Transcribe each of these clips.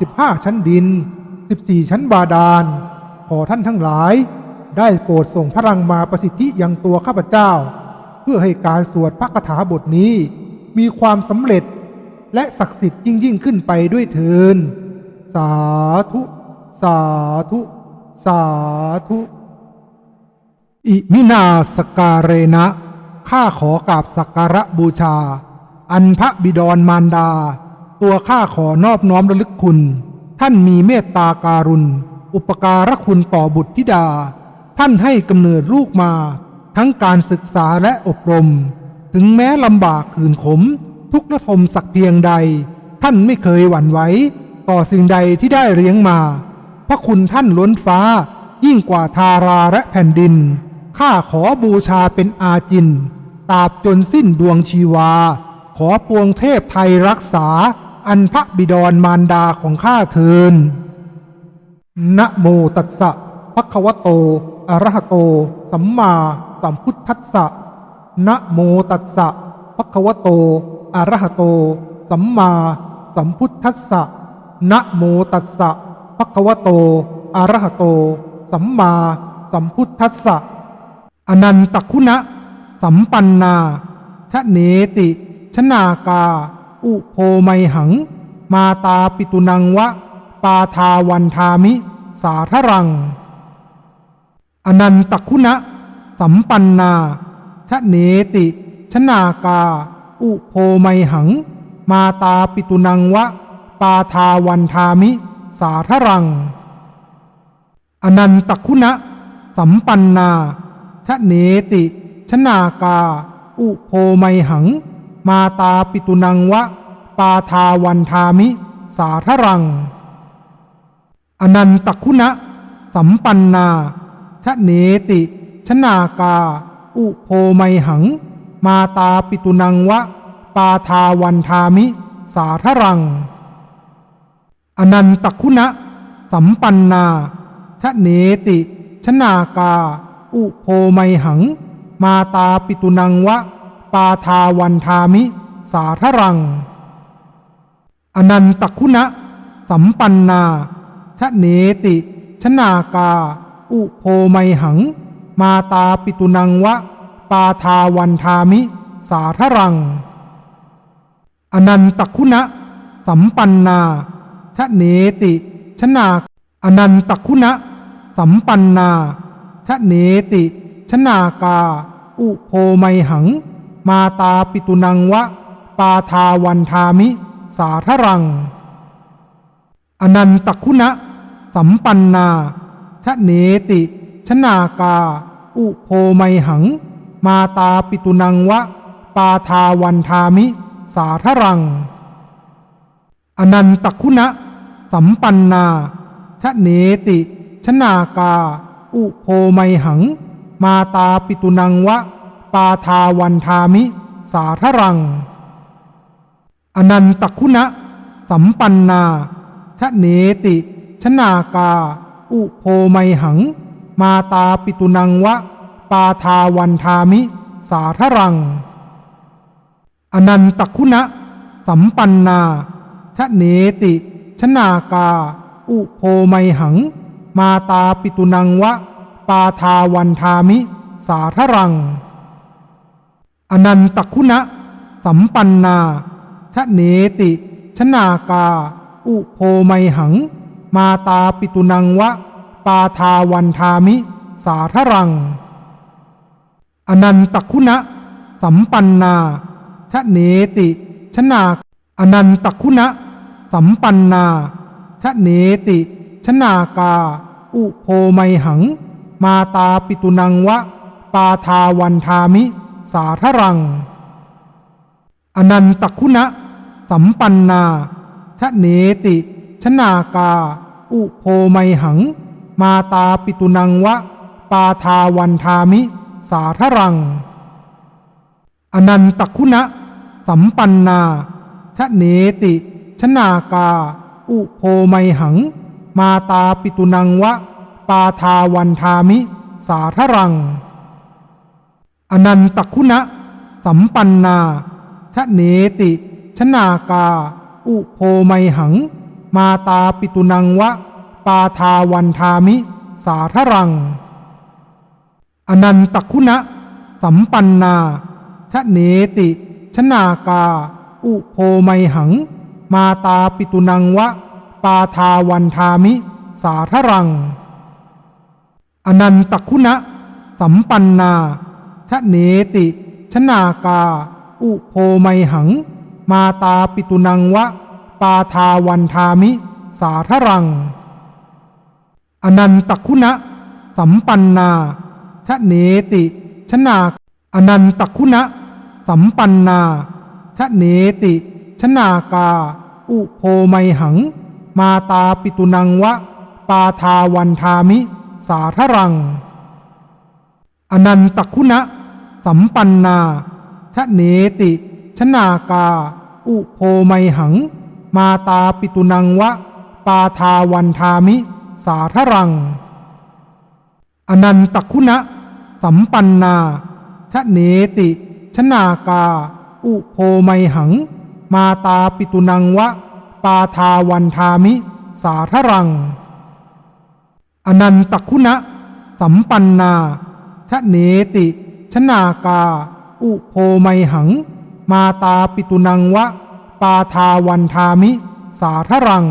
15 ชั้นดิน 14 ชั้นบาดาล ขอท่านทั้งหลาย ได้โปรดส่งพลังมาประสิทธิยังตัวข้าพเจ้า เพื่อให้การสวดพระคาถาบทนี้ มีความสำเร็จและศักดิ์สิทธิ์ยิ่งยิ่งขึ้นไปด้วยเถินสาธุ สาธุ สาธุ อิมินาสการเรนะข้าขอกราบสักการะบูชา อันพระบิดรมารดา ตัวข้าขอนอบน้อมระลึกคุณ ท่านมีเมตตาการุณ อุปการะคุณต่อบุตรธิดา ท่านให้กำเนิดลูกมา ทั้งการศึกษาและอบรม ถึงแม้ลำบากขืนขม ทุกข์ระทมสักเพียงใด ท่านไม่เคยหวั่นไหวต่อสิ่งใดที่ได้เลี้ยงมา พระคุณท่านล้นฟ้า ยิ่งกว่าทาราและแผ่นดิน ข้าขอบูชาเป็นอาจินตราบจนสิ้นดวงชีวา ขอปวงเทพไทยรักษา อันพระบิดรมารดาของข้าเทินนะโมตัสสะภะคะวะโต อะระหะโต สัมมาสัมพุทธัสสะนะโมตัสสะภะคะวะโต อะระหะโต สัมมาสัมพุทธัสสะนะโมตัสสะภะคะวะโต อะระหะโต สัมมาสัมพุทธัสสะอนันตคุณะ สัมปันนาชะเนติ ชนากา อุโพไมหัง มาตาปิตุนังวะ ปาทาวันทามิ สาทรัง อนันตคุณะ สัมปันนาชะเนติชนากา อุโพไมหัง มาตาปิตุนังวะ ปาทาวันทามิ สาทรัง อนันตคุณะ สัมปันนาชะเนติชนากา อุโพไมหัง มาตาปิตุนังวะ ปาทาวันทามิ สาทรัง อนันตคุณะ สัมปันนาชะเนติ ชนากา อุโพไมหัง มาตาปิตุนังวะ ปาทาวันทามิ สาทรัง อนันตคุณะ สัมปันนาชะเนติ ชนากา อุโพไมหัง มาตาปิตุนังวะ ปาทาวันทามิ สาทรัง อนันตคุณะ สัมปันนาชะเนติชนากา อุโพไมหัง มาตาปิตุนังวะ ปาทาวันทามิ สาทรัง อนันตคุณะ สัมปันนาชะเนติชนาอนันตคุณะ สัมปันนาชะเนติชนากา อุโพไมหัง มาตาปิตุนังวะ ปาทาวันทามิ สาทรัง อนันตคุณะ สัมปันนาชะเนติ ชนากา อุโพไมหัง มาตาปิตุนังวะ ปาทาวันทามิ สาทรัง อนันตคุณะ สัมปันนาชะเนติ ชนากา อุโพไมหัง มาตาปิตุนังวะ ปาทาวันทามิ สาทรัง อนันตคุณะ สัมปันนาชะเนติชนากา อุโพไมหัง มาตาปิตุนังวะ ปาทาวันทามิ สาทรัง อนันตคุณะ สัมปันนาชะเนติชนากา อุโพไมหัง มาตาปิตุนังวะ ปาทาวันทามิ สาทรัง อนันตคุณะ สัมปันนาชะเนติ ชนากา อุโพไมหัง มาตาปิตุนังวะ ปาทาวันทามิ สาทรัง อนันตคุณะ สัมปันนาชะเนติ ชนาอนันตคุณะ สัมปันนาชะเนติ ชนากา อุโพไมหัง มาตาปิตุนังวะ ปาทาวันทามิ สาทรัง อนันตคุณะ สัมปันนาชะเนติชนากา อุโพไมหัง มาตาปิตุนังวะ ปาทาวันทามิ สาทรัง อนันตคุณะ สัมปันนาชะเนติชนากา อุโพไมหัง มาตาปิตุนังวะ ปาทาวันทามิ สาทรัง อนันตคุณะ สัมปันนาชะเนติ ชนากา อุโพไมหัง มาตาปิตุนังวะ ปาทาวันทามิ สาทรัง อนันตคุณะ สัมปันนาชะเนติ ชนากา อุโพไมหัง มาตาปิตุนังวะ ปาทาวันทามิ สาทรัง อนันตคุณะ สัมปันนา ชะเนติ ชนากา อุโพไมหัง มาตาปิตุนังวะ ปาทาวันทามิ สาทรัง อนันตคุณะ สัมปันนาชะเนติ ชนาอนันตคุณะ สัมปันนาชะเนติ ชนากา อุโพไมหัง มาตาปิตุนังวะ ปาทาวันทามิ สาทรัง อนันตคุณะ สัมปันนาชะเนติชนากา อุโพไมหัง มาตาปิตุนังวะ ปาทาวันทามิ สาทรัง อนันตคุณะ สัมปันนาชะเนติชนากา อุโพไมหัง มาตาปิตุนังวะ ปาทาวันทามิ สาทรัง อนันตคุณะ สัมปันนาชะเนติ นากา อุโพไมหัง มาตาปิตุนังวะ ปาทาวันทามิ สาทรัง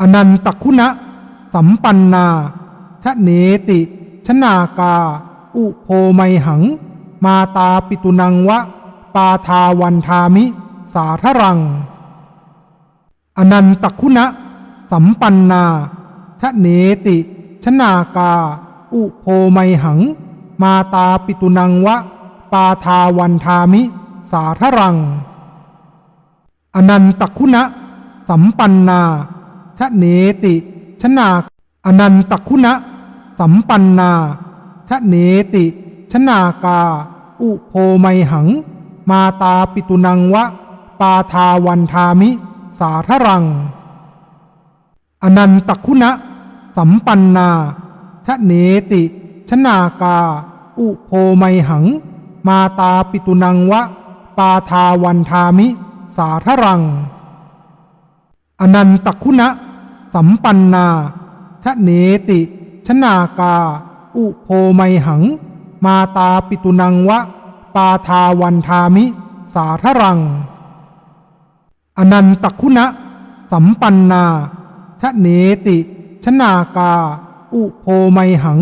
อนันตคุณะ สัมปันนาชะเนติ ชนากา อุโพไมหัง มาตาปิตุนังวะ ปาทาวันทามิ สาทรัง อนันตคุณะ สัมปันนาชะเนติ ชนากา อุโพไมหัง มาตาปิตุนังวะ ปาทาวันทามิ สาทรัง อนันตคุณะ สัมปันนาชะเนติชนาอนันตคุณะ สัมปันนาชะเนติชนากา อุโพไมหัง มาตาปิตุนังวะ ปาทาวันทามิ สาทรัง อนันตคุณะ สัมปันนาชะเนติ ชนากา อุโพไมหัง มาตาปิตุนังวะ ปาทาวันทามิ สาทรัง อนันตคุณะ สัมปันนาชะเนติ ชนากา อุโพไมหัง มาตาปิตุนังวะ ปาทาวันทามิ สาทรัง อนันตคุณะ สัมปันนาชะเนติ ชนากา อุโพไมหัง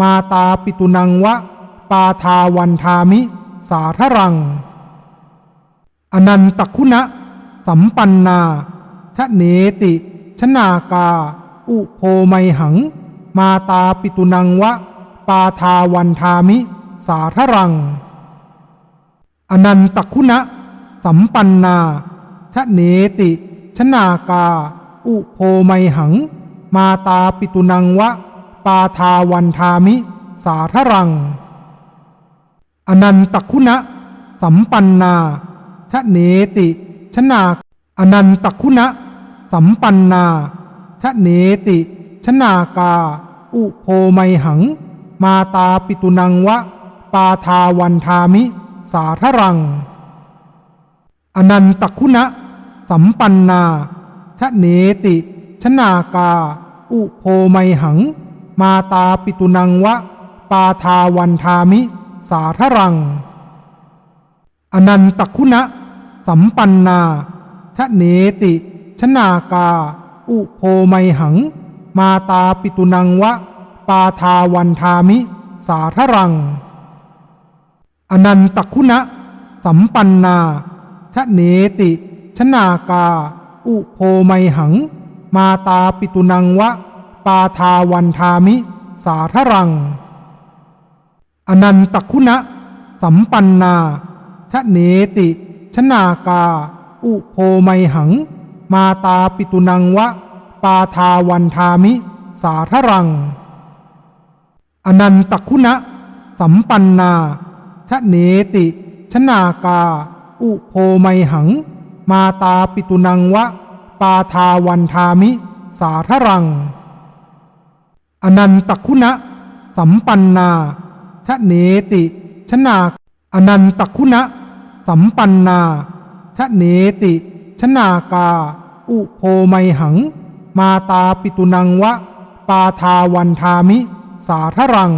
มาตาปิตุนังวะ ปาทาวันทามิ สาทรัง อนันตคุณะ สัมปันนาชะเนติ ชนากา อุโพไมหัง มาตาปิตุนังวะ ปาทาวันทามิ สาทรัง อนันตคุณะ สัมปันนาชะเนติ ชนากา อุโพไมหัง มาตาปิตุนังวะ ปาทาวันทามิ สาทรัง อนันตคุณะ สัมปันนาชะเนติชนาอนันตคุณะ สัมปันนาชะเนติชนากา อุโพไมหัง มาตาปิตุนังวะ ปาทาวันทามิ สาทรัง อนันตคุณะ สัมปันนาชะเนติชนากา อุโพไมหัง มาตาปิตุนังวะ ปาทาวันทามิ สาทรัง อนันตคุณะ สัมปันนา ชะเนติ ชนากา อุโพไมหัง มาตาปิตุนังวะ ปาทาวันทามิ สาทรัง อนันตคุณะ สัมปันนาชะเนติ ชนากา อุโพไมหัง มาตาปิตุนังวะ ปาทาวันทามิ สาทรัง อนันตคุณะ สัมปันนาชะเนติ ชนากา อุโพไมหัง มาตาปิตุนังวะ ปาทาวันทามิ สาทรัง อนันตคุณะ สัมปันนาชะเนติ ชนากา อุโพไมหัง มาตาปิตุนังวะ ปาทาวันทามิ สาทรัง อนันตคุณะ สัมปันนาชะเนติชนาอนันตคุณะ สัมปันนาชะเนติชนากา อุโพไมหัง มาตาปิตุนังวะ ปาทาวันทามิ สาทรัง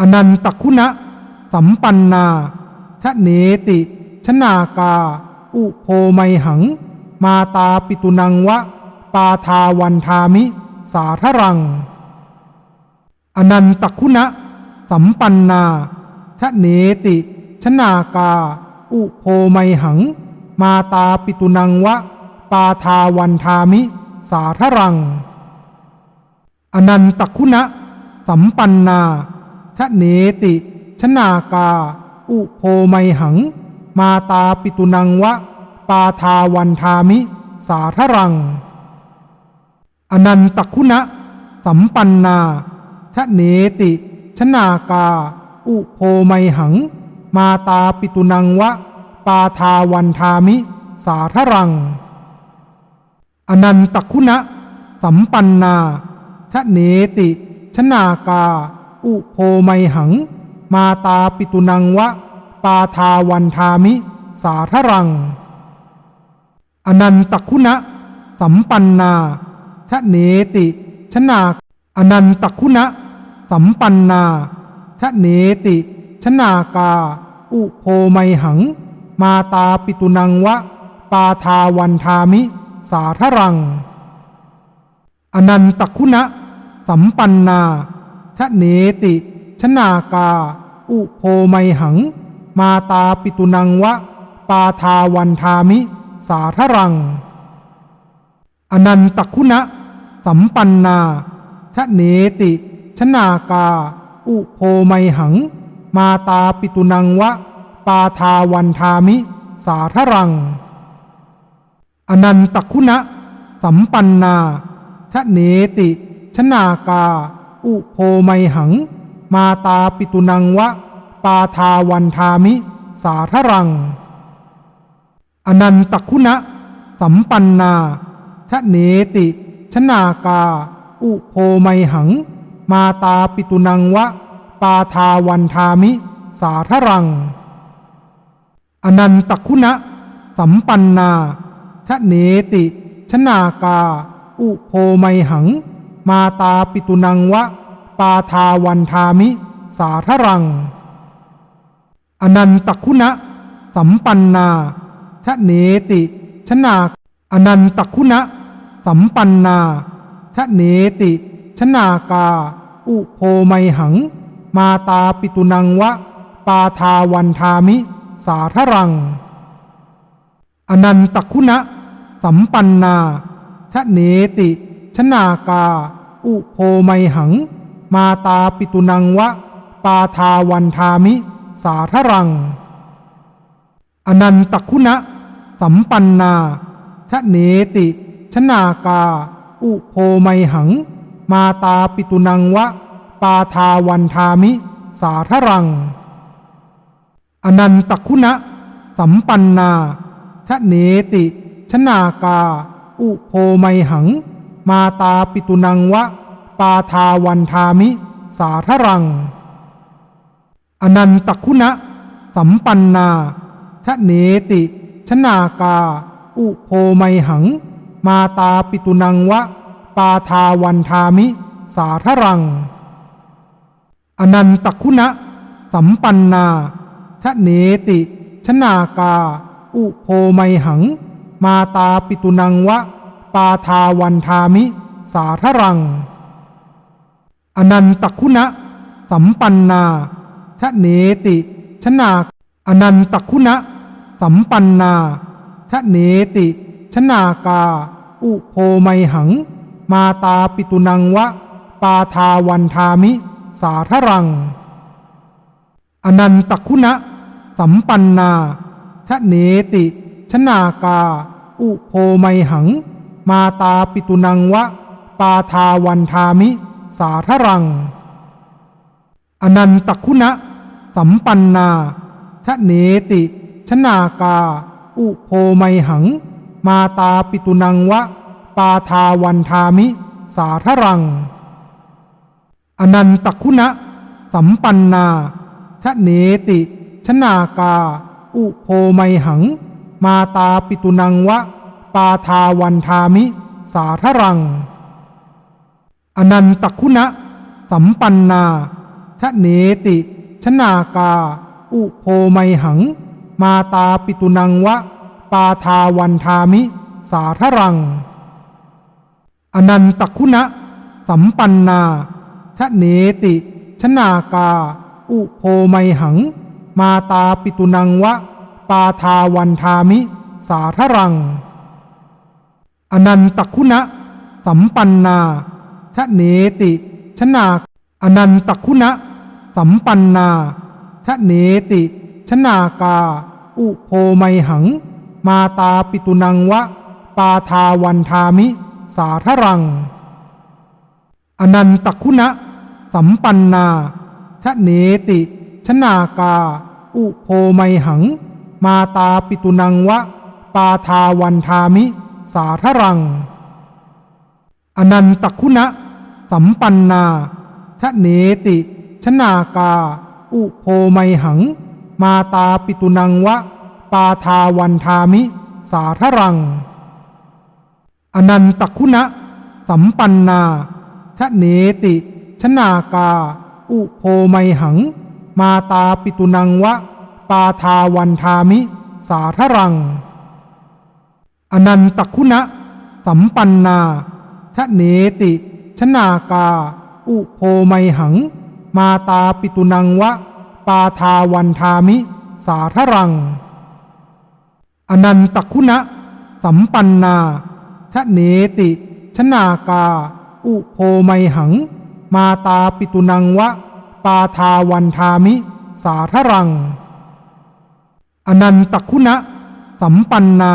อนันตคุณะ สัมปันนาชะเนติชนากา อุโพไมหัง มาตาปิตุนังวะ ปาทาวันทามิ สาทรัง อนันตคุณะ สัมปันนาชะเนติชนากา อุโพไมหัง มาตาปิตุนังวะ ปาทาวันทามิ สาทรัง อนันตคุณะ สัมปันนาชะเนติชนากา อุโพไมหัง มาตาปิตุนังวะ ปาทาวันทามิ สาทรัง อนันตคุณะ สัมปันนา ชะเนติ ชนากา อุโพไมหัง มาตาปิตุนังวะ ปาทาวันทามิ สาทรัง อนันตคุณะ สัมปันนา ชะเนติ ชนากา อุโพไมหัง มาตาปิตุนังวะ ปาทาวันทามิ สาทรัง อนันตคุณะ สัมปันนา ชะเนติชนาอนันตคุณะ สัมปันนาชะเนติชนากา อุโพไมหัง มาตาปิตุนังวะ ปาทาวันทามิ สาทรัง อนันตคุณะ สัมปันนาชะเนติชนากา อุโพไมหัง มาตาปิตุนังวะ ปาทาวันทามิ สาทรัง อนันตคุณะ สัมปันนาชะเนติชนากา อุโพไมหัง มาตาปิตุนังวะ ปาทาวันทามิ สาทรัง อนันตคุณะ สัมปันนาชะเนติชนากา อุโพไมหัง มาตาปิตุนังวะ ปาทาวันทามิ สาทรัง อนันตคุณะ สัมปันนาชะเนติ ชนากา อุโพไมหัง มาตาปิตุนังวะ ปาทาวันทามิ สาทรัง อนันตคุณะ สัมปันนาชะเนติ ชนากา อุโพไมหัง มาตาปิตุนังวะ ปาทาวันทามิ สาทรัง อนันตคุณะ สัมปันนาชะเนติ ชนาอนันตคุณะ สัมปันนาชะเนติชนากา อุโพไมหัง มาตาปิตุนังวะ ปาทาวันทามิ สาทรัง อนันตคุณะ สัมปันนาชะเนติชนากา อุโพไมหัง มาตาปิตุนังวะ ปาทาวันทามิ สาทรัง อนันตคุณะ สัมปันนาชะเนติ ชนากา อุโพไมหัง มาตาปิตุนังวะ ปาทาวันทามิ สาทรัง อนันตคุณะ สัมปันนาชะเนติ ชนากา อุโพไมหัง มาตาปิตุนังวะ ปาทาวันทามิ สาทรัง อนันตคุณะ สัมปันนาชะเนติ ชนากา อุโพไมหัง มาตาปิตุนังวะ ปาทาวันทามิ สาทรัง อนันตคุณะ สัมปันนาชะเนติ ชนากา อุโพไมหัง มาตาปิตุนังวะ ปาทาวันทามิ สาทรัง อนันตคุณะ สัมปันนาชะเนติ ชนา อนันตคุณะ สัมปันนาชะเนติ ชนากา อุโพไมหัง มาตาปิตุนังวะ ปาทาวันทามิ สาทรัง อนันตคุณะ สัมปันนาชะเนติ ชนากา อุโพไมหัง มาตาปิตุนังวะ ปาทาวันทามิ สาทรัง อนันตคุณะ สัมปันนาชะเนติ ชนากา อุโพไมหัง มาตาปิตุนังวะ ปาทาวันทามิ สาทรัง อนันตคุณะ สัมปันนาชะเนติ ชนากา อุโพไมหัง มาตาปิตุนังวะ ปาทาวันทามิ สาทรัง อนันตคุณะ สัมปันนาชะเนติ ชนากา อุโพไมหัง มาตาปิตุนังวะ ปาทาวันทามิ สาทรัง อนันตคุณะ สัมปันนาชะเนติ ชนากา อุโพไมหัง มาตาปิตุนังวะ ปาทาวันทามิ สาทรัง อนันตคุณะ สัมปันนาชะเนติ ชนาอนันตคุณะ สัมปันนาชะเนติ ชนากา อุโพไมหัง มาตาปิตุนังวะ ปาทาวันทามิ สาทรัง อนันตคุณะ สัมปันนาชะเนติ ชนากา อุโพไมหัง มาตาปิตุนังวะ ปาทาวันทามิ สาทรัง อนันตคุณะ สัมปันนาชะเนติ ชนากา อุโพไมหัง มาตาปิตุนังวะ ปาทาวันทามิ สาทรัง อนันตคุณะ สัมปันนาชะเนติ ชนากา อุโพไมหัง มาตาปิตุนังวะ ปาทาวันทามิ สาทรัง อนันตคุณะ สัมปันนาชะเนติ ชนากา อุโพไมหัง มาตาปิตุนังวะ ปาทาวันทามิ สาทรัง อนันตคุณะ สัมปันนาชะเนติ ชนากา อุโพไมหัง มาตาปิตุนังวะ ปาทาวันทามิ สาทรัง อนันตคุณะ สัมปันนา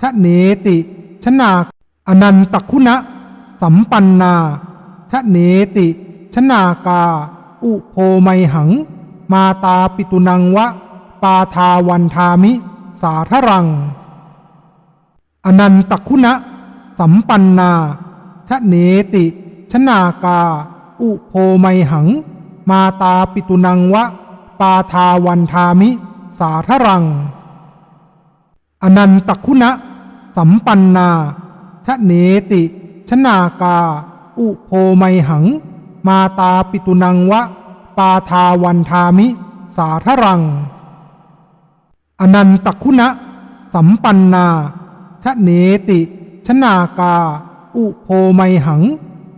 ชะเนติ ชนาอนันตคุณะ สัมปันนาชะเนติ ชนากา อุโพไมหัง มาตาปิตุนังวะ ปาทาวันทามิ สาทรัง อนันตคุณะ สัมปันนาชะเนติ ชนากา อุโพไมหัง มาตาปิตุนังวะ ปาทาวันทามิ สาทรัง อนันตคุณะ สัมปันนาชะเนติ ชนากา อุโพไมหัง มาตาปิตุนังวะ ปาทาวันทามิ สาทรัง อนันตคุณะ สัมปันนาชะเนติ ชนากา อุโพไมหัง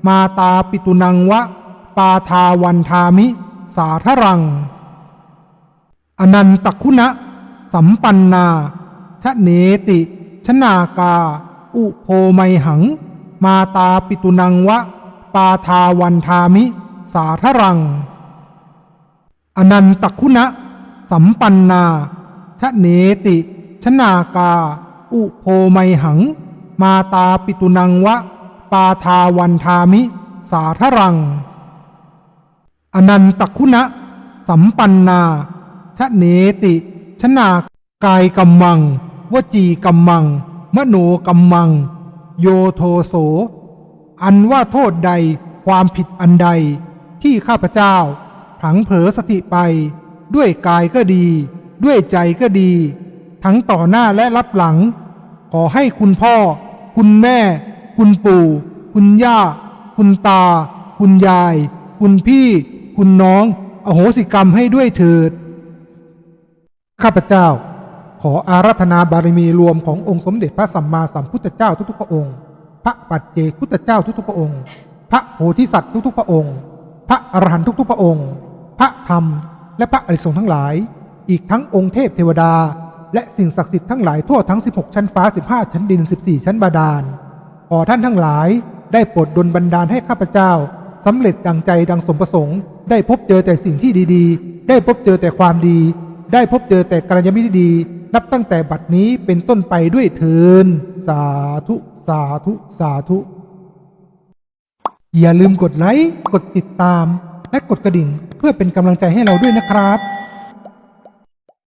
มาตาปิตุนังวะ ปาทาวันทามิ สาทรัง อนันตคุณะ สัมปันนาชะเนติ ชนากา อุโพไมหัง มาตาปิตุนังวะ ปาทาวันทามิ สาทรัง อนันตคุณะ สัมปันนา ชะเนติชนากา อุโพไมหัง มาตาปิตุนังวะ ปาทาวันทามิ สาทรัง อนันตคุณะ สัมปันนาชะเนติชนากายกัมมัง วจีกัมมัง มโนกัมมัง โยโทโส อันว่าโทษใดความผิดอันใดที่ข้าพเจ้าพลังเผลอสติไปด้วยกายก็ดี ด้วยใจก็ดี ทั้งต่อหน้าและรับหลัง ขอให้คุณพ่อ คุณแม่ คุณปู่ คุณย่า คุณตา คุณยาย คุณพี่ คุณน้อง อโหสิกรรมให้ด้วยเถิด ข้าพเจ้า ขออารัธนาบารมีรวมขององค์สมเด็จพระสัมมาสัมพุทธเจ้าทุกๆพระองค์ พระปัจเจกพุทธเจ้าทุกๆพระองค์ พระโพธิสัตว์ทุกๆพระองค์ พระอรหันต์ทุกๆพระองค์ พระธรรมและพระอริสงฆ์ทั้งหลาย อีกทั้งองค์เทพเทวดา และสิ่งศักดิ์สิทธิ์ทั้งหลายทั่วทั้ง 16 ชั้นฟ้า 15 ชั้นดิน 14 ชั้นบาดาล ขอท่านทั้งหลายได้โปรดดลบันดาลให้ข้าพเจ้าสำเร็จดังใจดังสมประสงค์ ได้พบเจอแต่สิ่งที่ดีๆ ได้พบเจอแต่ความดี ได้พบเจอแต่กัลยาณมิตรดี นับตั้งแต่บัดนี้เป็นต้นไปด้วยเทินสาธุ สาธุ สาธุ อย่าลืมกดไลค์ กดติดตาม และกดกระดิ่งเพื่อเป็นกำลังใจให้เราด้วยนะครับ